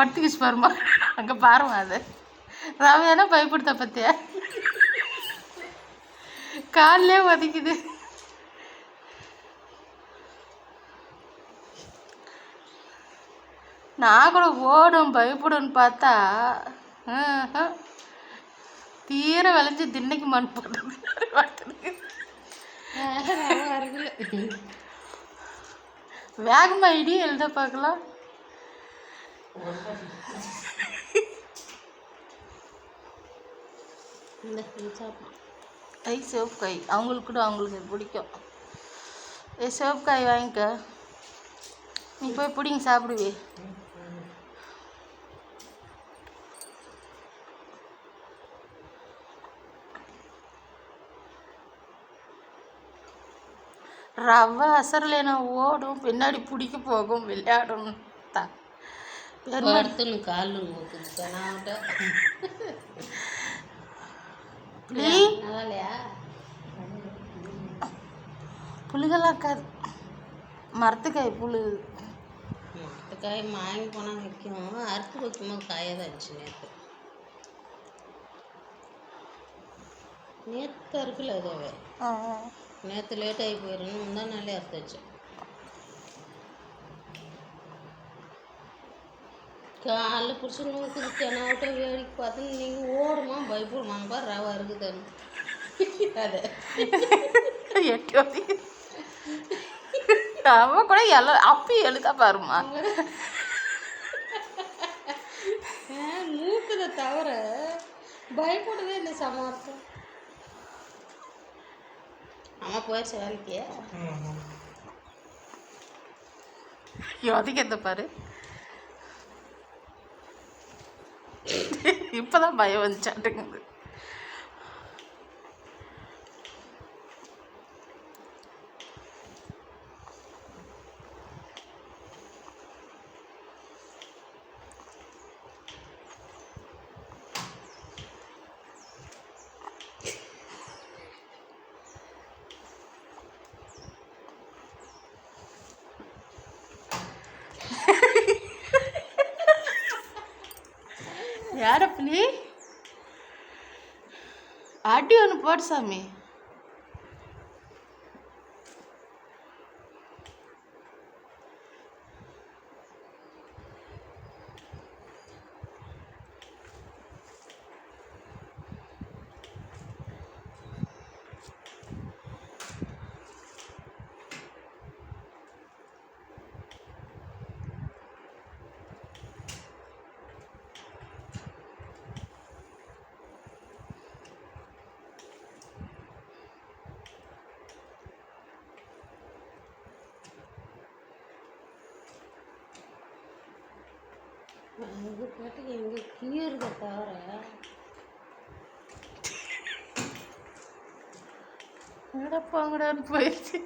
பட்டுக்குச்சு பாருமா. அங்கே பாருமா அது. ரவையான பயப்படுத்த பத்தியா? கால்லே ஒதிக்குது நான் கூட ஓடும் பயப்படுன்னு பார்த்தா தீர விளைஞ்சு திண்ணைக்கு மண் போட்டு வேகமா இடி எழுத பார்க்கலாம். ஐ சிவப்பு அவங்களுக்கு கூட அவங்களுக்கு பிடிக்கும். ஏ சிவப்பு வாங்கிக்க. நீ போய் பிடிங்க சாப்பிடுவே. ரவை அசரலைனா ஓடும். பின்னாடி பிடிக்க போகும். விளையாடும். தான் நல்லா இல்லையா புழுகெல்லாம் இருக்காது மரத்துக்காய் புழு. மற்ற காய் வாங்கி போனால் வைக்கும் அறுத்து வைக்கும்போது காயாக தான் இருந்துச்சு நேற்று நேற்று அறுக்கல அதுவே நேற்று லேட் ஆகி போயிடணும் முந்தா நாளே அறுத்து வச்சேன். காலைல பிடிச்சி நூக்குது தெனாவிட்ட வேடிக்கை பார்த்து நீங்கள் ஓடுமா பயப்படுமாங்க பாரு ரவா இருக்குதுன்னு அது. எட்டி ஒதி அவ கூட எல அப்பி எழுத பாருமா. மூக்குதை தவிர பயப்படவே இல்லை சமார்த்தம் அம்மா போயிடுச்சு வேலைக்கு? யோதிக்கிறத பாரு. இப்பதான் பயம் வந்துச்சாட்டுங்குது யார புலி அடி ஒன்று போடு சாமி இது பாட்டுக்கு எங்கே கீறுதை தவிர எங்கடா போங்கடான்னு போயிடுச்சு.